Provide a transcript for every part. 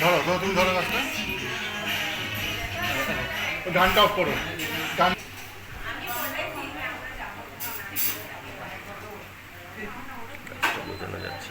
ধরো ধরো তুমি ধরো গাছটা। গানটা অফ করো। গান বোঝানো যাচ্ছে।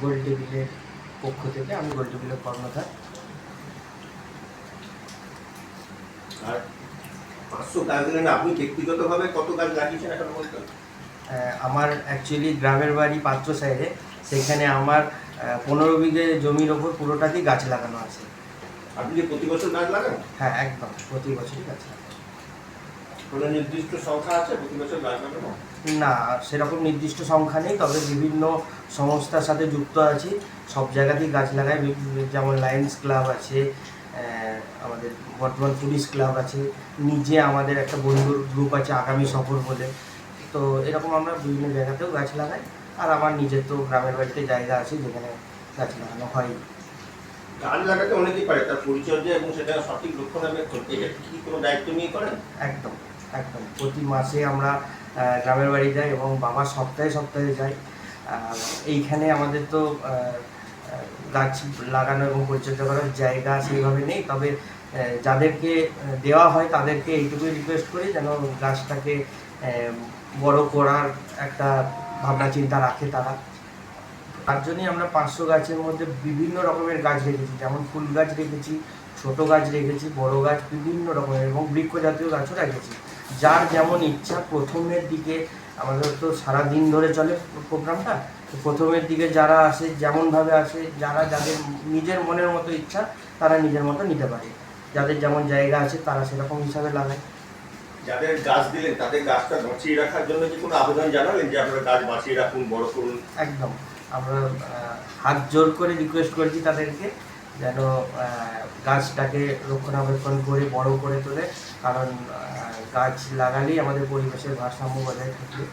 গোল্ড টেবিলের পক্ষ থেকে আমি গোল্ড টেবিলের কর্ণধার। আর পাঁচশো গাছ দিলেন আপনি ব্যক্তিগতভাবে কত গাছ লাগিয়েছেন এখন আমার অ্যাকচুয়ালি গ্রামের বাড়ি পাত্র সাইডে সেখানে আমার পনেরো বিঘে জমির ওপর পুরোটাতেই গাছ লাগানো আছে। আপনি যে প্রতি বছর গাছ লাগান? হ্যাঁ একদম প্রতি বছরই গাছ লাগানো। কোনো নির্দিষ্ট সংখ্যা আছে? প্রতি বছর না সেরকম নির্দিষ্ট সংখ্যা নেই তবে বিভিন্ন সংস্থার সাথে যুক্ত আছি। সব জায়গাতেই গাছ লাগাই যেমন লায়ন্স ক্লাব আছে আমাদের বর্তমান পুলিশ ক্লাব আছে। নিজে আমাদের একটা বন্ধুর গ্রুপ আছে আগামী সফর বলে তো এরকম আমরা বিভিন্ন জায়গাতেও গাছ লাগাই আর আমার নিজের তো গ্রামের বাড়িতে জায়গা আছে যেখানে গাছ লাগানো হয়। গাছ লাগাতে অনেকেই পারে তার পরিচর্যা এবং সেটা সঠিক এটা কি কোনো দায়িত্ব নিয়ে করেন? একদম। একদম। প্রতি মাসে আমরা গ্রামের বাড়ি যাই এবং বাবা সপ্তাহে সপ্তাহে যাই এইখানে আমাদের তো গাছ লাগানো এবং পরিচর্যা করার জায়গা সেইভাবে নেই। তবে যাদেরকে দেওয়া হয় তাদেরকে এইটুকুই রিকোয়েস্ট করি যেন গাছটাকে বড় করার একটা ভাবনা, চিন্তা রাখে তারা। তার জন্যই আমরা পাঁচশো গাছের মধ্যে বিভিন্ন রকমের গাছ রেখেছি। যেমন ফুল গাছ রেখেছি, ছোট গাছ রেখেছি, বড় গাছ, বিভিন্ন রকমের এবং বৃক্ষ জাতীয় গাছও রেখেছি। যার যেমন ইচ্ছা প্রথমের দিকে আমাদের তো সারা দিন ধরে চলে প্রোগ্রামটা তো প্রথমের দিকে যারা আসে যেমনভাবে আসে যারা যাদের নিজের মনের মতো ইচ্ছা তারা নিজের মতো নিতে পারে। যাদের যেমন জায়গা আছে তারা সেরকম হিসাবে লাগায়। যাদের গাছ দিলেন তাদের গাছটা বাঁচিয়ে রাখার জন্য কি কোনো আবেদন জানালেন যে আপনারা গাছ বাঁচিয়ে রাখুন বড় করুন? একদম। আমরা হাত জোর করে রিকোয়েস্ট করেছি তাদেরকে যেন গাছটাকে রক্ষণাবেক্ষণ করে বড় করে তোলে। কারণ গাছ লাগালেই আমাদের পরিবেশের ভারসাম্য বজায় থাকবে